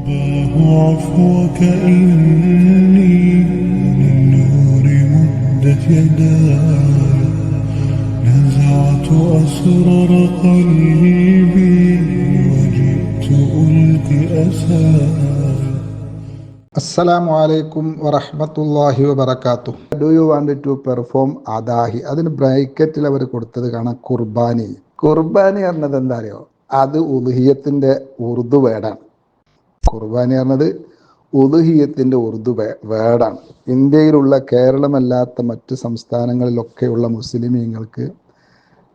الله عفوك إني للنور مدت يداي نزعت أسرار قلبي وجئت ألقي أساي അസ്സലാമു അലൈക്കും വറഹ്മത്തുള്ളാഹി വബറകാത്തു do you want to perform അദാഹി അതിന് ബ്രാക്കറ്റിൽ അവർ കൊടുത്തത് കാണാം കുർബാനി കുർബാനി പറഞ്ഞത് എന്താ അറിയോ അത് ഉദുഹിയത്തിന്റെ ഉറുദു വേർഡാണ് കുർബാനി പറഞ്ഞത് ഉദുഹിയത്തിന്റെ ഉറുദു വേർഡാണ് ഇന്ത്യയിലുള്ള കേരളമല്ലാത്ത മറ്റ് സംസ്ഥാനങ്ങളിലൊക്കെയുള്ള മുസ്ലിമീങ്ങൾക്ക്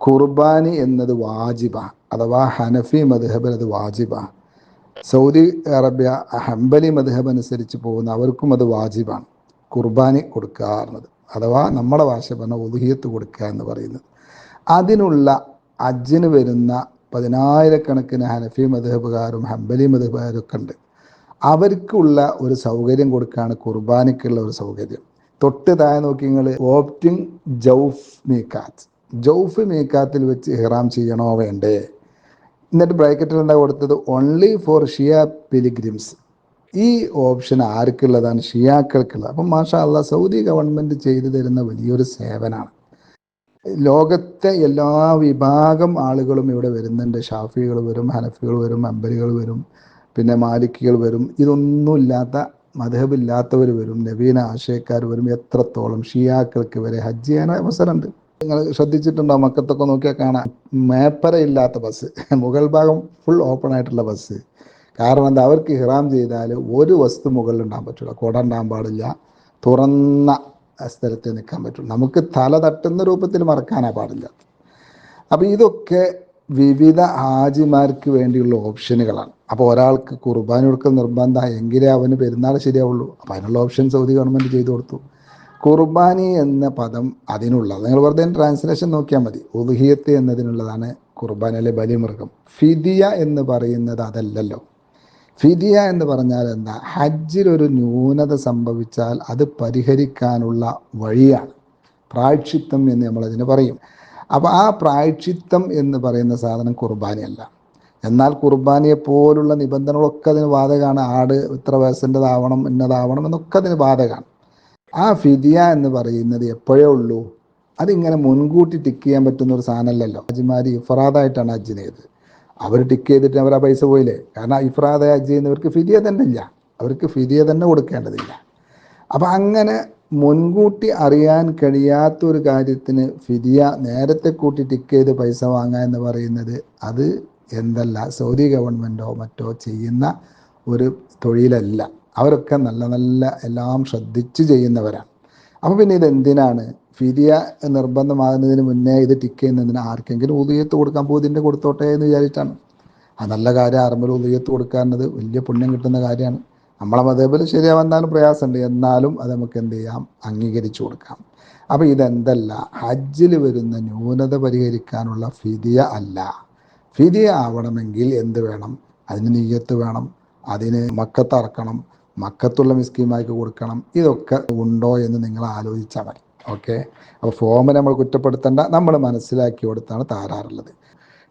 കുർബാനി എന്നത് വാജിബ അഥവാ ഹനഫി മദ്ഹബിൽ അത് വാജിബ സൗദി അറേബ്യ ഹംബലി മദ്ഹബ് അനുസരിച്ച് പോകുന്ന അവർക്കും അത് വാജിബാണ്. കുർബാനി കൊടുക്കുക എന്നത് അഥവാ നമ്മുടെ ഭാഷ പറഞ്ഞ ഉദുഹിയത്ത് കൊടുക്കുക എന്ന് പറയുന്നത്. അതിനുള്ള അജ്ജിന് വരുന്ന പതിനായിരക്കണക്കിന് ഹനഫി മദ്ഹബുകാരും ഹംബലി മദ്ഹബുകാരും ഒക്കെ ഉണ്ട്. അവർക്കുള്ള ഒരു സൗകര്യം കൊടുക്കുകയാണ് കുർബാനയ്ക്കുള്ള ഒരു സൗകര്യം. തൊട്ട് താഴെ നോക്കി നിങ്ങൾ ഓപ്റ്റിംഗ് ജൗഫ് മീക്കാത്ത്. ജൗഫ് മീക്കാത്തിൽ വെച്ച് ഇഹ്റാം ചെയ്യണോ വേണ്ടേ? എന്നിട്ട് ബ്രാക്കറ്റിൽ എന്താ കൊടുത്തത്? ഓൺലി ഫോർ ഷിയ പിലിഗ്രിംസ് ഈ ഓപ്ഷൻ ആർക്കുള്ളതാണ്? ഷിയാക്കൾക്കുള്ളത് അപ്പം മാഷാ അല്ല സൗദി ഗവൺമെന്റ് ചെയ്തു തരുന്ന വലിയൊരു സേവനമാണ് ലോകത്തെ എല്ലാ വിഭാഗം ആളുകളും ഇവിടെ വരുന്നുണ്ട്. ഷാഫികൾ വരും ഹനഫികൾ വരും അമ്പലികൾ വരും. പിന്നെ മാലിക്കുകൾ വരും. ഇതൊന്നുമില്ലാത്ത മധബില്ലാത്തവർ വരും. നവീന ആശയക്കാർ വരും. എത്രത്തോളം ഷിയാക്കൾക്ക് വരെ ഹജ്ജ് ചെയ്യാൻ അവസരമുണ്ട്. നിങ്ങൾ ശ്രദ്ധിച്ചിട്ടുണ്ടോ? മക്കത്തൊക്കെ നോക്കിയാൽ കാണാം. മേപ്പര ഇല്ലാത്ത ബസ് മുകൾ ഭാഗം ഫുൾ ഓപ്പൺ ആയിട്ടുള്ള ബസ് കാരണം എന്താ? അവർക്ക് ഹിറാം ചെയ്താൽ ഒരു വസ്തു മുകളിൽ ഉണ്ടാകാൻ പറ്റില്ല കുട ഉണ്ടാകാൻ പാടില്ല. തുറന്ന സ്ഥലത്ത് നിൽക്കാൻ പറ്റും നമുക്ക് തല തട്ടുന്ന രൂപത്തിൽ മറക്കാനാ പാടില്ല. അപ്പോൾ ഇതൊക്കെ വിവിധ ഹാജിമാർക്ക് വേണ്ടിയുള്ള ഓപ്ഷനുകളാണ്. അപ്പോൾ ഒരാൾക്ക് കുർബാന കൊടുക്കൽ നിർബന്ധം എങ്കിലേ അവന് പെരുന്നാൾ ശരിയാവുള്ളൂ. അപ്പോൾ അതിനുള്ള ഓപ്ഷൻ സൗദി ഗവൺമെന്റ് ചെയ്തു കൊടുത്തു. കുർബാനി എന്ന പദം അതിനുള്ളത്. നിങ്ങൾ വെറുതെ ട്രാൻസ്ലേഷൻ നോക്കിയാൽ മതി. ഉദ്ഹിയത്ത് എന്നതിനുള്ളതാണ് കുർബാന അല്ലെ ബലിമൃഗം. ഫിദിയ എന്ന് പറയുന്നത് അതല്ലല്ലോ. ഫിദിയ എന്ന് പറഞ്ഞാൽ എന്താ? ഹജ്ജിൽ ഒരു ന്യൂനത സംഭവിച്ചാൽ അത് പരിഹരിക്കാനുള്ള വഴിയാണ്. പ്രാക്ഷിത്വം എന്ന് നമ്മളതിന് പറയും. അപ്പോൾ ആ പ്രായക്ഷിത്വം എന്ന് പറയുന്ന സാധനം കുർബാനയല്ല. എന്നാൽ കുർബാനയെ പോലുള്ള നിബന്ധനകളൊക്കെ അതിന് ബാധകമാണ്. ആട് ഇത്ര വയസ്സിന്റെതാവണം ഇന്നതാവണം എന്നൊക്കെ അതിന് ബാധകമാണ്. ആ ഫിദിയ എന്ന് പറയുന്നത് എപ്പോഴേ ഉള്ളൂ? അതിങ്ങനെ മുൻകൂട്ടി ടിക്ക് ചെയ്യാൻ പറ്റുന്ന ഒരു സാധനമല്ലല്ലോ. ഹജ്ജിമാർ ഇഫ്രാദായിട്ടാണ് ഹജ്ജ് ചെയ്ത് അവർ ടിക്ക് ചെയ്തിട്ട് അവർ ആ പൈസ പോയില്ലേ? കാരണം ഇഫ്രാദ ഹജ്ജ് ചെയ്യുന്നവർക്ക് ഫിദിയ തന്നെ ഇല്ല. അവർക്ക് ഫിദിയ തന്നെ കൊടുക്കേണ്ടതില്ല. അപ്പം അങ്ങനെ മുൻകൂട്ടി അറിയാൻ കഴിയാത്ത ഒരു കാര്യത്തിന് ഫിദിയ നേരത്തെ കൂട്ടി ടിക്ക് ചെയ്ത് പൈസ വാങ്ങുക എന്ന് പറയുന്നത് അത് എന്തല്ല സൗദി ഗവൺമെന്റോ മറ്റോ ചെയ്യുന്ന ഒരു തൊഴിലല്ല. അവരൊക്കെ നല്ല നല്ല എല്ലാം ശ്രദ്ധിച്ച് ചെയ്യുന്നവരാണ്. അപ്പോൾ പിന്നെ ഇത് എന്തിനാണ് ഫിദിയ നിർബന്ധമാകുന്നതിന് മുന്നേ ഇത് ടിക്ക് ചെയ്യുന്നതിന് ആർക്കെങ്കിലും ഉദയത്ത് കൊടുക്കാൻ പോകുന്നതിന്റെ കൊടുത്തോട്ടെ എന്ന് വിചാരിച്ചിട്ടാണ്. ആ നല്ല കാര്യം അറമ്പൽ ഉദയത്ത് കൊടുക്കാറുള്ളത് വലിയ പുണ്യം കിട്ടുന്ന കാര്യമാണ്. നമ്മളെ മതേബിൽ ശരിയാവുന്നാലും പ്രയാസമുണ്ട്. എന്നാലും അത് നമുക്ക് എന്ത് ചെയ്യാം? അംഗീകരിച്ചു കൊടുക്കാം. അപ്പോൾ ഇതെന്തല്ല? ഹജ്ജിൽ വരുന്ന ന്യൂനത പരിഹരിക്കാനുള്ള ഫിതിയ അല്ല. ഫിതിയ ആവണമെങ്കിൽ എന്ത് വേണം? അതിന് നീയത്ത് വേണം. അതിന് മക്കത്തറക്കണം മക്കത്തുള്ള മിസ്കീമായിക്ക് കൊടുക്കണം. ഇതൊക്കെ ഉണ്ടോ എന്ന് നിങ്ങൾ ആലോചിച്ചാൽ മതി. ഓക്കെ? അപ്പോൾ ഫോമ് നമ്മൾ കുറ്റപ്പെടുത്തേണ്ട. നമ്മൾ മനസ്സിലാക്കി കൊടുത്താണ് താരാറുള്ളത്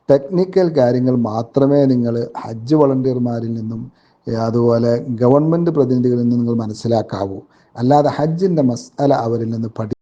ടെക്നിക്കൽ കാര്യങ്ങൾ മാത്രമേ നിങ്ങൾ ഹജ്ജ് വളണ്ടിയർമാരിൽ നിന്നും അതുപോലെ ഗവൺമെന്റ് പ്രതിനിധികളിൽ നിന്ന് നിങ്ങൾ മനസ്സിലാക്കാവൂ. അല്ലാതെ ഹജ്ജിന്റെ മസാല അവരിൽ നിന്ന് പഠി